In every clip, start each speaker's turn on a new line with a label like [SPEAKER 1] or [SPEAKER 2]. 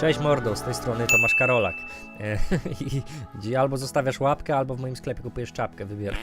[SPEAKER 1] Cześć mordo, z tej strony Tomasz Karolak. E, i, albo zostawiasz łapkę, albo w moim sklepie kupujesz czapkę, wybierz.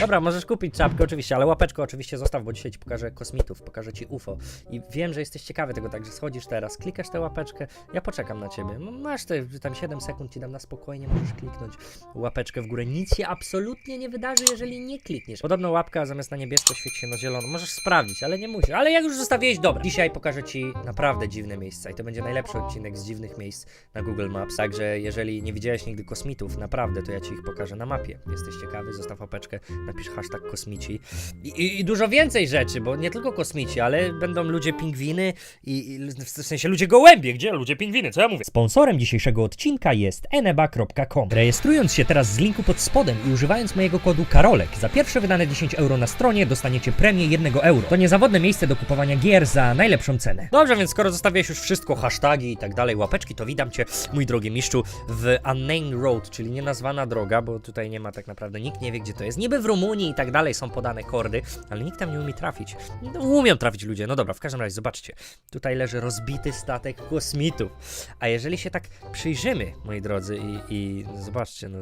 [SPEAKER 1] Dobra, możesz kupić czapkę oczywiście, ale łapeczkę oczywiście zostaw, bo dzisiaj ci pokażę kosmitów, pokażę ci UFO. I wiem, że jesteś ciekawy tego, także schodzisz teraz, klikasz tę łapeczkę, ja poczekam na ciebie. Masz te tam 7 sekund, ci dam na spokojnie, możesz kliknąć łapeczkę w górę. Nic się absolutnie nie wydarzy, jeżeli nie klikniesz. Podobno łapka zamiast na niebiesko świeci się na zielono. Możesz sprawdzić, ale nie musisz. Ale jak już zostawiłeś, dobra. Dzisiaj pokażę ci naprawdę dziwne miejsca i to będzie najlepszy odcinek z dziwnych miejsc na Google Maps. Także jeżeli nie widziałeś nigdy kosmitów, naprawdę, to ja ci ich pokażę na mapie. Jesteś ciekawy, zostaw łapeczkę, napisz hashtag kosmici. I, i, I dużo więcej rzeczy, bo nie tylko kosmici, ale będą ludzie pingwiny i, i w sensie ludzie gołębie. Gdzie ludzie pingwiny? Co ja mówię? Sponsorem dzisiejszego odcinka jest eneba.com. Rejestrując się teraz z linku pod spodem i używając mojego kodu KAROLEK, za pierwsze wydane 10 euro na stronie dostaniecie premię 1 euro. To niezawodne miejsce do kupowania gier za najlepszą cenę. Dobrze, więc skoro zostawiłeś już wszystko, hasztagi i tak dalej, łapeczki, to witam cię, mój drogi mistrzu, w Unnamed Road, czyli nienazwana droga, bo tutaj nie ma tak naprawdę, nikt nie wie gdzie to jest. Niby w Rumunii i tak dalej są podane kordy, ale nikt tam nie umie trafić. No, umią trafić ludzie, no dobra, w każdym razie zobaczcie. Tutaj leży rozbity statek kosmitów. A jeżeli się tak przyjrzymy, moi drodzy, i, i zobaczcie, no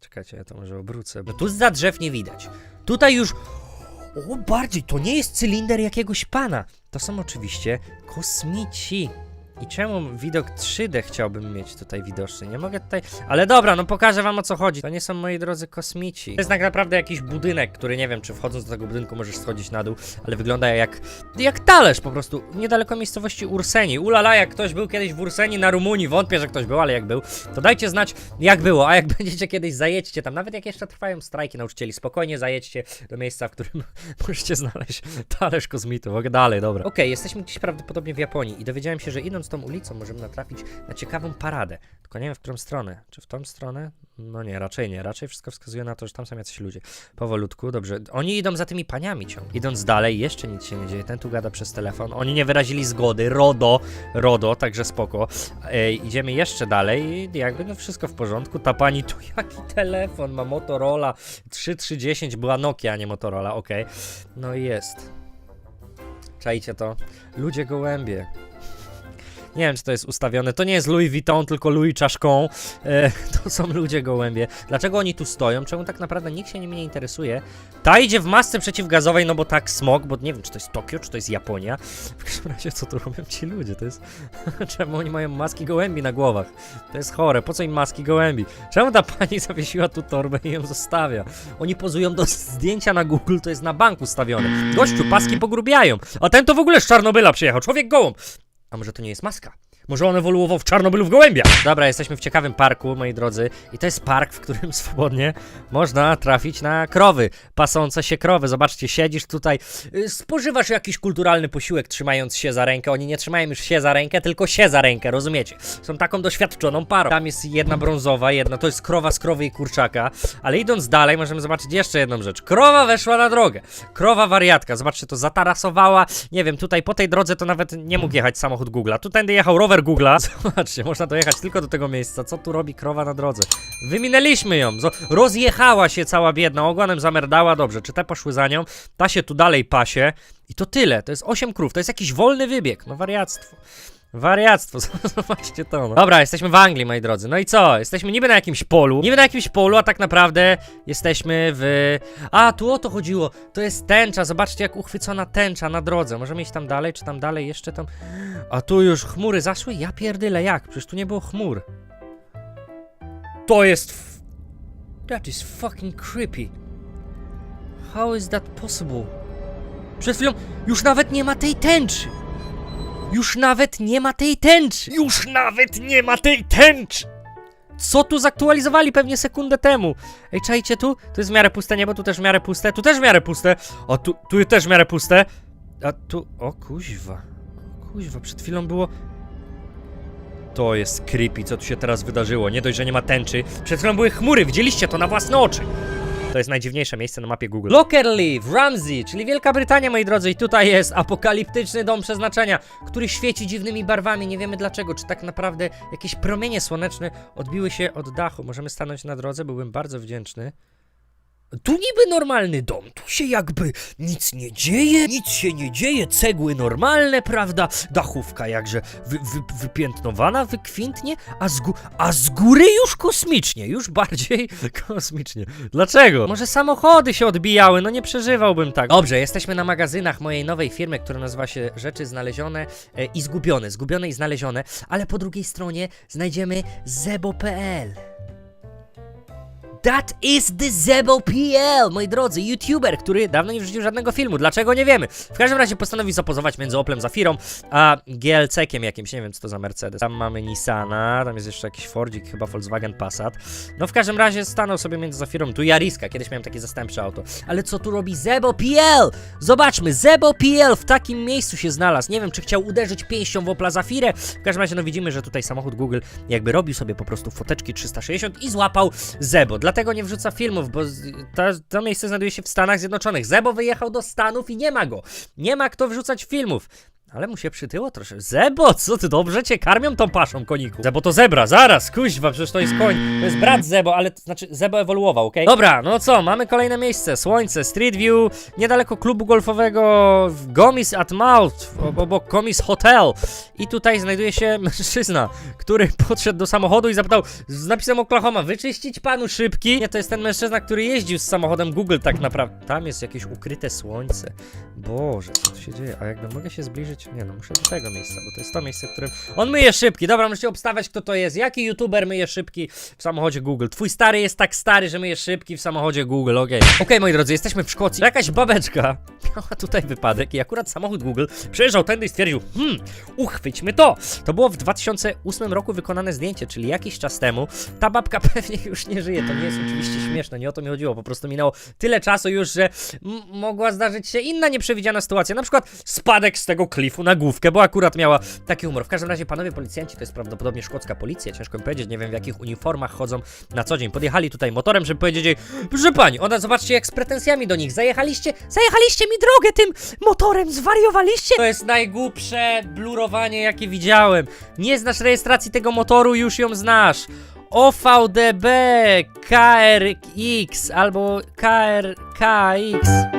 [SPEAKER 1] czekajcie, ja to może obrócę. No tu za drzew nie widać. Tutaj już. O, bardziej, to nie jest cylinder jakiegoś pana. To są oczywiście kosmici. I czemu widok 3D chciałbym mieć tutaj widoczny? Nie mogę tutaj. Ale dobra, no pokażę wam o co chodzi. To nie są moi drodzy kosmici. To jest tak naprawdę jakiś budynek, który nie wiem, czy wchodząc do tego budynku możesz schodzić na dół, ale wygląda jak. jak talerz po prostu. Niedaleko miejscowości Urseni. Ulala, jak ktoś był kiedyś w Urseni na Rumunii, wątpię, że ktoś był, ale jak był, to dajcie znać, jak było. A jak będziecie kiedyś, zajedźcie tam. Nawet jak jeszcze trwają strajki nauczycieli, spokojnie zajedźcie do miejsca, w którym możecie znaleźć talerz kosmitów. Dalej, dobra. Okej, jesteśmy gdzieś prawdopodobnie w Japonii i dowiedziałem się, że idąc tą ulicą możemy natrafić na ciekawą paradę. Tylko nie wiem w którą stronę. Czy w tą stronę? No nie, raczej nie. Raczej wszystko wskazuje na to, że tam są jacyś ludzie. Powolutku, dobrze. Oni idą za tymi paniami ciągle. Idąc dalej, jeszcze nic się nie dzieje. Ten tu gada przez telefon. Oni nie wyrazili zgody. RODO, RODO, także spoko. E, idziemy jeszcze dalej i jakby no wszystko w porządku. Ta pani tu jaki telefon ma Motorola 3310, była Nokia, a nie Motorola, okej. No i jest. Czajcie to. Ludzie gołębie. Nie wiem, czy to jest ustawione. To nie jest Louis Vuitton, tylko Louis Czaszką. E, to są ludzie gołębie. Dlaczego oni tu stoją? Czemu tak naprawdę nikt się nimi nie interesuje? Ta idzie w masce przeciwgazowej, no bo tak smog, bo nie wiem, czy to jest Tokio, czy to jest Japonia. W każdym razie, co tu robią ci ludzie? To jest... Czemu oni mają maski gołębi na głowach? To jest chore. Po co im maski gołębi? Czemu ta pani zawiesiła tu torbę i ją zostawia? Oni pozują do zdjęcia na Google, to jest na banku stawione. Gościu, paski pogrubiają. A ten to w ogóle z Czarnobyla przyjechał. Człowiek gołąb. A może to nie jest maska? Może on ewoluował w Czarnobylu w gołębia? Dobra, jesteśmy w ciekawym parku, moi drodzy. I to jest park, w którym swobodnie można trafić na krowy, pasące się krowy. Zobaczcie, siedzisz tutaj, y, spożywasz jakiś kulturalny posiłek, trzymając się za rękę. Oni nie trzymają już się za rękę, tylko się za rękę, rozumiecie? Są taką doświadczoną parą. Tam jest jedna brązowa, jedna to jest krowa z krowy i kurczaka. Ale idąc dalej, możemy zobaczyć jeszcze jedną rzecz. Krowa weszła na drogę. Krowa wariatka, zobaczcie, to zatarasowała. Nie wiem, tutaj po tej drodze to nawet nie mógł jechać samochód Google'a. Tu tędy jechał rower Google'a. Zobaczcie, można dojechać tylko do tego miejsca. Co tu robi krowa na drodze? Wyminęliśmy ją. Rozjechała się cała biedna, ogonem zamerdała. Dobrze, czy te poszły za nią? Ta się tu dalej pasie. I to tyle. To jest 8 krów. To jest jakiś wolny wybieg. No wariactwo. Wariactwo, zobaczcie to. No. Dobra, jesteśmy w Anglii, moi drodzy. No i co? Jesteśmy niby na jakimś polu. Niby na jakimś polu, a tak naprawdę jesteśmy w. A, tu o to chodziło. To jest tęcza. Zobaczcie, jak uchwycona tęcza na drodze. Możemy iść tam dalej, czy tam dalej jeszcze tam. A tu już chmury zaszły? Ja pierdyle, jak? Przecież tu nie było chmur. To jest. F... That is fucking creepy. How is that possible? Przed chwilą już nawet nie ma tej tęczy. Już nawet nie ma tej tęczy! Już nawet nie ma tej tęczy! Co tu zaktualizowali pewnie sekundę temu? Ej, czajcie tu? Tu jest w miarę puste niebo, tu też w miarę puste, tu też w miarę puste, a tu, tu też w miarę puste, a tu... O kuźwa, o kuźwa, przed chwilą było... To jest creepy, co tu się teraz wydarzyło. Nie dość, że nie ma tęczy. Przed chwilą były chmury, widzieliście to na własne oczy. To jest najdziwniejsze miejsce na mapie Google. Lockerleaf, Ramsey, czyli Wielka Brytania, moi drodzy. I tutaj jest apokaliptyczny dom przeznaczenia, który świeci dziwnymi barwami. Nie wiemy dlaczego. Czy tak naprawdę jakieś promienie słoneczne odbiły się od dachu. Możemy stanąć na drodze, byłbym bardzo wdzięczny. Tu niby normalny dom, tu się jakby nic nie dzieje, nic się nie dzieje, cegły normalne, prawda? Dachówka jakże wy, wy, wypiętnowana, wykwintnie, a z, a z góry już kosmicznie, już bardziej kosmicznie. Dlaczego? Może samochody się odbijały, no nie przeżywałbym tak. Dobrze, jesteśmy na magazynach mojej nowej firmy, która nazywa się Rzeczy Znalezione e, i Zgubione. Zgubione i znalezione, ale po drugiej stronie znajdziemy zebo.pl. That is the Zebo PL, moi drodzy, youtuber, który dawno nie wrzucił żadnego filmu. Dlaczego nie wiemy? W każdym razie postanowił zapozować między Oplem Zafirą a GLC-kiem jakimś, nie wiem co to za Mercedes. Tam mamy Nissana, tam jest jeszcze jakiś Fordzik, chyba Volkswagen Passat. No w każdym razie stanął sobie między Zafirą, tu Jariska, kiedyś miałem takie zastępcze auto. Ale co tu robi Zebo PL? Zobaczmy, Zebo PL w takim miejscu się znalazł. Nie wiem, czy chciał uderzyć pięścią w Opla Zafirę. W każdym razie no widzimy, że tutaj samochód Google jakby robił sobie po prostu foteczki 360 i złapał Zebo. Dlatego nie wrzuca filmów, bo to, to miejsce znajduje się w Stanach Zjednoczonych. Zebo wyjechał do Stanów i nie ma go. Nie ma kto wrzucać filmów. Ale mu się przytyło troszkę. Zebo, co ty dobrze cię karmią tą paszą, koniku? Zebo to zebra, zaraz, kuźwa, przecież to jest koń. To jest brat Zebo, ale to znaczy Zebo ewoluował, okej? Dobra, no co, mamy kolejne miejsce. Słońce, Street View, niedaleko klubu golfowego Gomis at Mouth, ob- obok Gomis Hotel. I tutaj znajduje się mężczyzna, który podszedł do samochodu i zapytał z napisem Oklahoma, wyczyścić panu szybki? Nie, to jest ten mężczyzna, który jeździł z samochodem Google tak naprawdę. Tam jest jakieś ukryte słońce. Boże, co tu się dzieje? A jakby mogę się zbliżyć? Nie no, muszę do tego miejsca, bo to jest to miejsce, w którym... On myje szybki, dobra, możecie obstawiać kto to jest. Jaki youtuber myje szybki w samochodzie Google? Twój stary jest tak stary, że myje szybki w samochodzie Google, okej. Okej, moi drodzy, jesteśmy w Szkocji. Jakaś babeczka miała tutaj wypadek i akurat samochód Google przejeżdżał tędy i stwierdził, hmm, uchwyćmy to. To było w 2008 roku wykonane zdjęcie, czyli jakiś czas temu. Ta babka pewnie już nie żyje, to nie jest oczywiście śmieszne, nie o to mi chodziło, po prostu minęło tyle czasu już, że mogła zdarzyć się inna nieprzewidziana sytuacja, na przykład spadek z tego klifu na główkę, bo akurat miała taki humor. W każdym razie, panowie policjanci, to jest prawdopodobnie szkocka policja, ciężko mi powiedzieć, nie wiem w jakich uniformach chodzą na co dzień. Podjechali tutaj motorem, żeby powiedzieć jej, proszę pani, ona zobaczcie jak z pretensjami do nich, zajechaliście, zajechaliście mi drogę tym motorem, zwariowaliście? To jest najgłupsze blurowanie jakie widziałem. Nie znasz rejestracji tego motoru, już ją znasz. OVDB KRX albo KRKX.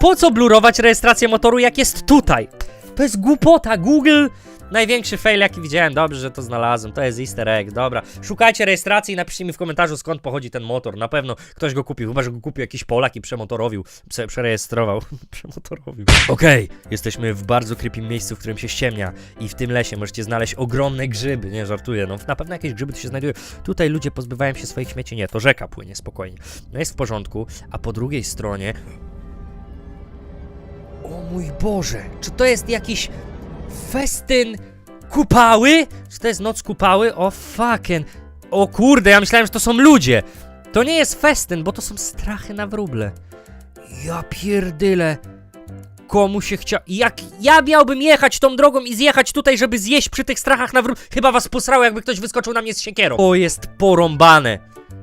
[SPEAKER 1] Po co blurować rejestrację motoru, jak jest tutaj? To jest głupota, Google. Największy fail, jaki widziałem. Dobrze, że to znalazłem. To jest easter egg, dobra. Szukajcie rejestracji i napiszcie mi w komentarzu, skąd pochodzi ten motor. Na pewno ktoś go kupił, chyba że go kupił jakiś Polak i przemotorowił. Prze przerejestrował. przemotorowił. Okej, jesteśmy w bardzo creepy miejscu, w którym się ściemnia. I w tym lesie możecie znaleźć ogromne grzyby. Nie, żartuję. No, na pewno jakieś grzyby tu się znajdują. Tutaj ludzie pozbywają się swoich śmieci. Nie, to rzeka płynie, spokojnie. No jest w porządku. A po drugiej stronie o mój Boże, czy to jest jakiś festyn kupały? Czy to jest noc kupały? O fucking... O kurde, ja myślałem, że to są ludzie. To nie jest festyn, bo to są strachy na wróble. Ja pierdyle. Komu się chcia... Jak ja miałbym jechać tą drogą i zjechać tutaj, żeby zjeść przy tych strachach na wróble? Chyba was posrało, jakby ktoś wyskoczył na mnie z siekierą. To jest porąbane.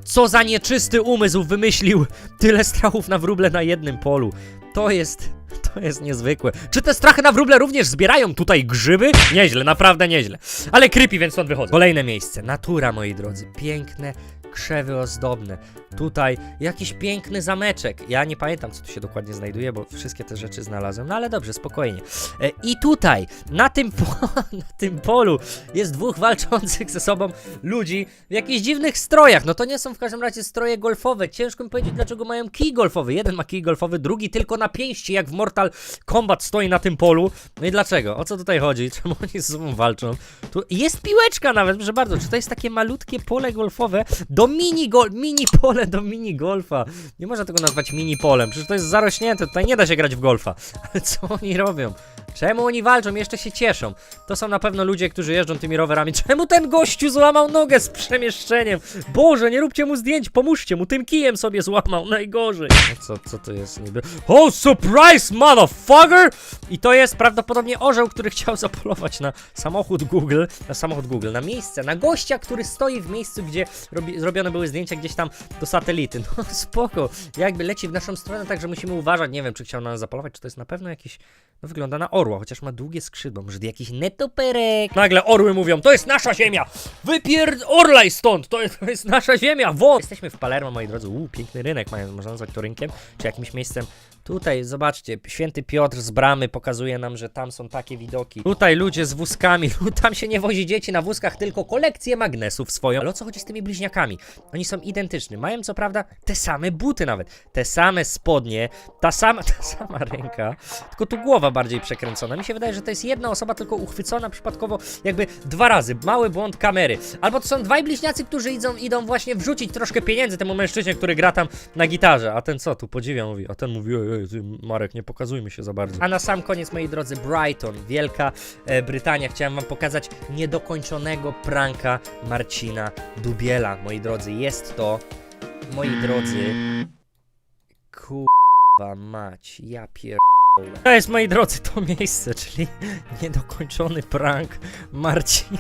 [SPEAKER 1] Co za nieczysty umysł wymyślił tyle strachów na wróble na jednym polu. To jest... To jest niezwykłe. Czy te strachy na wróble również zbierają tutaj grzyby? Nieźle, naprawdę nieźle. Ale creepy, więc stąd wychodzę. Kolejne miejsce. Natura, moi drodzy. Piękne krzewy ozdobne. Tutaj jakiś piękny zameczek. Ja nie pamiętam, co tu się dokładnie znajduje, bo wszystkie te rzeczy znalazłem. No ale dobrze, spokojnie. E, I tutaj, na tym, na tym polu, jest dwóch walczących ze sobą ludzi w jakichś dziwnych strojach. No to nie są w każdym razie stroje golfowe. Ciężko mi powiedzieć, dlaczego mają kij golfowy. Jeden ma kij golfowy, drugi tylko na pięści, jak w Mortal Kombat stoi na tym polu. No i dlaczego? O co tutaj chodzi? Czemu oni ze sobą walczą? Tu jest piłeczka nawet, proszę bardzo. Czy to jest takie malutkie pole golfowe do mini gol, mini pole do mini golfa? Nie można tego nazwać mini polem, przecież to jest zarośnięte, tutaj nie da się grać w golfa. Ale co oni robią? Czemu oni walczą? Jeszcze się cieszą. To są na pewno ludzie, którzy jeżdżą tymi rowerami. Czemu ten gościu złamał nogę z przemieszczeniem? Boże, nie róbcie mu zdjęć, pomóżcie mu. Tym kijem sobie złamał, najgorzej. No co, co to jest niby? Oh, surprise, motherfucker! I to jest prawdopodobnie orzeł, który chciał zapolować na samochód Google, na samochód Google, na miejsce, na gościa, który stoi w miejscu, gdzie robi, zrobione były zdjęcia gdzieś tam do satelity. No spoko, jakby leci w naszą stronę, także musimy uważać. Nie wiem, czy chciał na nas zapolować, czy to jest na pewno jakiś, no wygląda na orła, chociaż ma długie skrzydła, może jakiś netoperek. Nagle orły mówią, to jest nasza ziemia! Wypierd... orlaj stąd! To jest, to jest nasza ziemia, won! Jesteśmy w Palermo, moi drodzy, uuu, piękny rynek, można nazwać to rynkiem, czy jakimś miejscem Tutaj, zobaczcie, święty Piotr z bramy pokazuje nam, że tam są takie widoki. Tutaj ludzie z wózkami, tam się nie wozi dzieci na wózkach, tylko kolekcję magnesów swoją. Ale o co chodzi z tymi bliźniakami? Oni są identyczni, mają co prawda te same buty nawet, te same spodnie, ta sama, ta sama ręka, tylko tu głowa bardziej przekręcona. Mi się wydaje, że to jest jedna osoba tylko uchwycona przypadkowo jakby dwa razy, mały błąd kamery. Albo to są dwaj bliźniacy, którzy idą, idą właśnie wrzucić troszkę pieniędzy temu mężczyźnie, który gra tam na gitarze, a ten co, tu podziwia, mówi, a ten mówi, ty, Marek, nie pokazujmy się za bardzo. A na sam koniec, moi drodzy, Brighton, Wielka e, Brytania. Chciałem wam pokazać niedokończonego pranka Marcina Dubiela, moi drodzy. Jest to, moi drodzy, kurwa mać, ja pier... To jest, moi drodzy, to miejsce, czyli niedokończony prank Marcina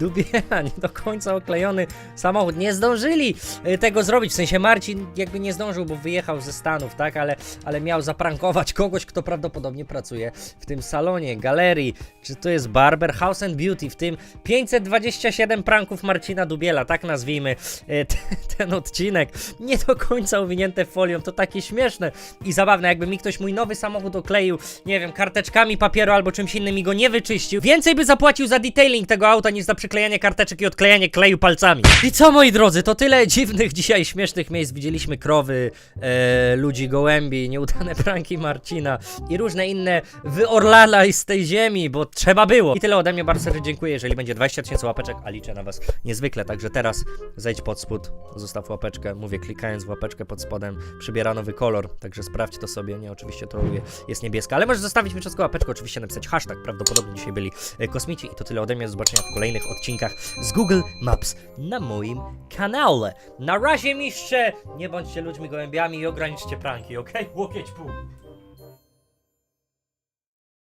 [SPEAKER 1] Dubiela, nie do końca oklejony. Samochód. Nie zdążyli y, tego zrobić, w sensie Marcin jakby nie zdążył, bo wyjechał ze Stanów, tak, ale, ale miał zaprankować kogoś, kto prawdopodobnie pracuje w tym salonie, galerii, czy to jest Barber House and Beauty, w tym 527 pranków Marcina Dubiela, tak nazwijmy te, ten odcinek. Nie do końca owinięte folią, to takie śmieszne i zabawne, jakby mi ktoś mój nowy samochód okleił, nie wiem, karteczkami papieru albo czymś innym i go nie wyczyścił, więcej by zapłacił za detailing tego auta niż za przyklejanie karteczek i odklejanie kleju palcami. I co moi drodzy, to tyle dziwnych dzisiaj śmiesznych miejsc. Widzieliśmy krowy, e, ludzi gołębi, nieudane pranki Marcina i różne inne wyorlala z tej ziemi, bo trzeba było. I tyle ode mnie, bardzo serdecznie dziękuję, jeżeli będzie 20 tysięcy łapeczek, a liczę na was niezwykle, także teraz zejdź pod spód, zostaw łapeczkę, mówię klikając w łapeczkę pod spodem, przybiera nowy kolor, także sprawdź to sobie, nie, oczywiście troluję, jest niebieska, ale możesz zostawić mi czaską łapeczkę, oczywiście napisać hashtag, prawdopodobnie dzisiaj byli e, kosmici i to tyle ode mnie, do zobaczenia w kolejnych odcinkach z Google Maps na moim kanale. Na razie mistrze, nie bądźcie ludźmi gołębiami i ograniczcie pranki, okej? Łokieć pół.